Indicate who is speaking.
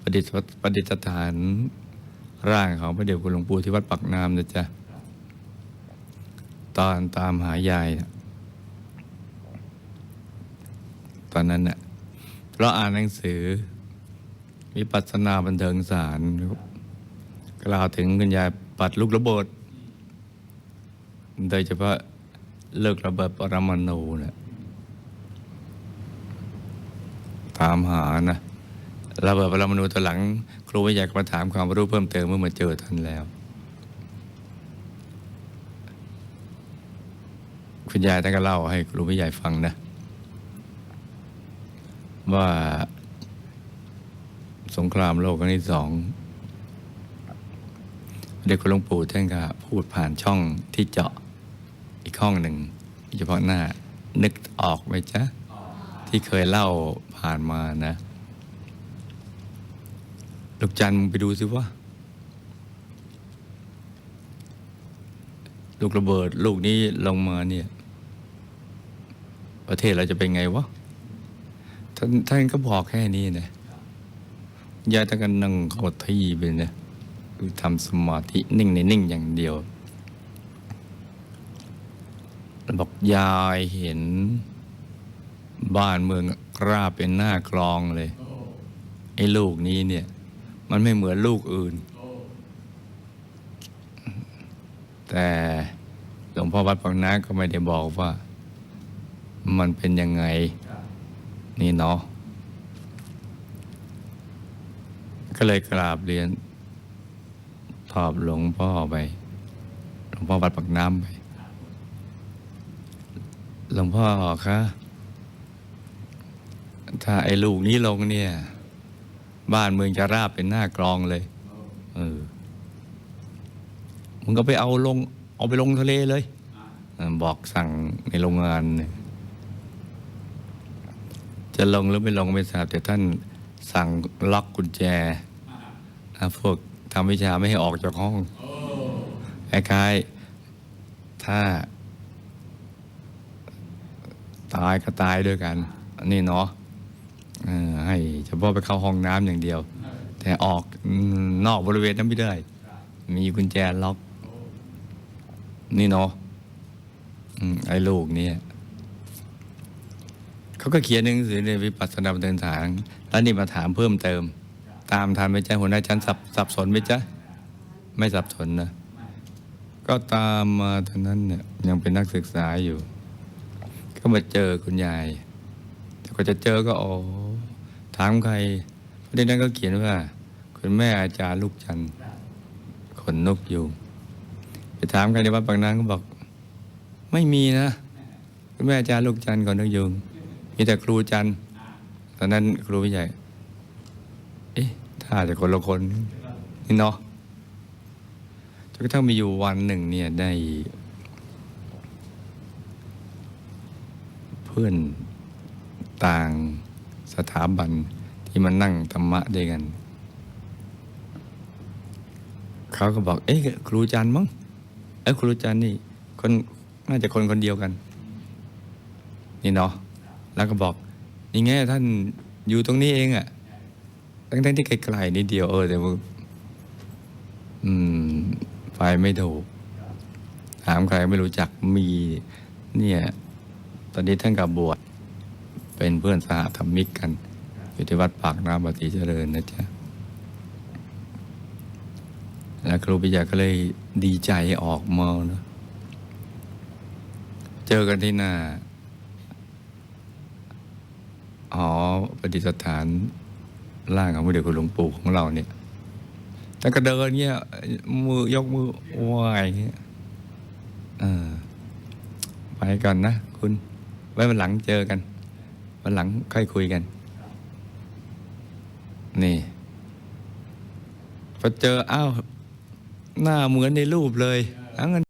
Speaker 1: ประดิษฐประดิษฐานร่างของพระเดชคุณหลวงปู่ที่วัดปักน้ำนะจ๊ะ ตอนตามหายาย ตอนนั้นน่ะเราอ่านหนังสือ วิปัสสนาบันเทิงสารกล่าวถึงคุณยายปัดลูกระเบิดโดยเฉพาะเลิกระเบิดปรมาณูเนี่ยตามหานะ ระเบิดปรมาณูตัวหลัง ครูวิทยากมาถามความรู้เพิ่มเติมเมื่อมาเจอท่านแล้ว คุณยายท่านก็เล่าให้ครูวิทยาฟังนะ ว่าสงครามโลกครั้งที่สองเด็กคุณหลวงปู่ท่านก็พูดผ่านช่องที่เจาะอีกห้องหนึ่งเฉพาะหน้านึกออกไหมจ๊ะ ที่เคยเล่าผ่านมานะ ลูกจันทร์มึงไปดูสิว่าลูกระเบิด ลูกนี้ลงมาเนี่ย ประเทศเราจะเป็นไงวะท่านท่านก็บอกแค่นี้นะยายท่านก็นั่งเขาที่ไปนะคือทำสมาธินิ่งในนิ่งอย่างเดียวบอกยายเห็น บ้านเมืองราบเป็นหน้ากลองเลย ไอ้ลูกนี้เนี่ย มันไม่เหมือนลูกอื่น แต่หลวงพ่อวัดปังนาก็ไม่ได้บอกว่า มันเป็นยังไง นี่เนาะก็เลยกราบเรียนตอบหลวงพ่อไป หลวงพ่อวัดปักน้ำไป หลวงพ่อคะถ้าไอ้ลูกนี้ลงเนี่ย บ้านเมืองจะราบเป็นหน้ากลองเลย เออมึงก็ไปเอาลง เอาไปลงทะเลเลย บอกสั่งในโรงงานเนี่ยจะลงหรือไม่ลงไม่ทราบแต่ท่านสั่งล็อกกุญแจนะพวกทำวิชาไม่ให้ออกจากห้องคล้ายๆถ้า ตายก็ตายด้วยกันนี่เนาะ ให้เฉพาะไปเข้าห้องน้ำอย่างเดียว แต่ออกนอกบริเวณนั้นไม่ได้ มีกุญแจล็อก นี่เนาะไอ้ลูกเนี่ยเขาก็เขียนหนังสือในวิปัสสนาบันเทิงฐานแล้วนี่มาถามเพิ่มเติม ตามทันไหมจ๊ะหัวหน้าชั้นสับสับสนไหมจ๊ะไม่สับสนนะ ก็ตามมาตอนนั้นเนี่ยยังเป็นนักศึกษาอยู่ ก็มาเจอคุณยายแต่ก็จะเจอก็อ๋อ ถามใครประเด็นนั้นก็เขียนว่า คุณแม่อาจารย์ลูกจันทร์ขนนกอยู่ไปถามใครในวัดบางนางก็บอก ไม่มีนะ คุณแม่อาจารย์ลูกจันทร์ขนนกยุงมีแต่ครูจันทร์ตอนนั้นครูวิใหญ่เอ๊ะถ้าจะคนละคนนี่เนาะจนกระทั่งมีอยู่วันหนึ่งเนี่ยได้ เพื่อนต่าง สถาบันที่มานั่งธรรมะด้วยกัน เขาก็บอก เอ๊ะครูจันทร์มั้งเอ้ครูจันทร์นี่คนน่าจะคนคนเดียวกัน นี่เนาะแล้วก็บอกนี่ไงท่านอยู่ตรงนี้เองอะ่ะทั้งๆที่ไกลๆนิดเดียวเออแต่ว่าอืมไปไม่ถูกถามใครไม่รู้จักมี เนี่ย ตอนนี้ท่านกับบวช เป็นเพื่อนสหธรรมิกกัน อยู่ที่วัดปากน้ำปฏิเจริญนะจ๊ะแล้วครูปิยาก็เลยดีใจออกมาเนะเจอกันที่หน้าหอประดิษฐานร่างของพระเดชคุณหลวงปู่ของเราเนี่ยแต่ก็เดินเงี้ยมือยกมือไหวเงี้ยไปก่อนนะคุณ ไว้วันหลังเจอกัน วันหลังค่อยคุยกัน นี่พอเจออ้าวหน้าเหมือนในรูปเลยเอาเงิน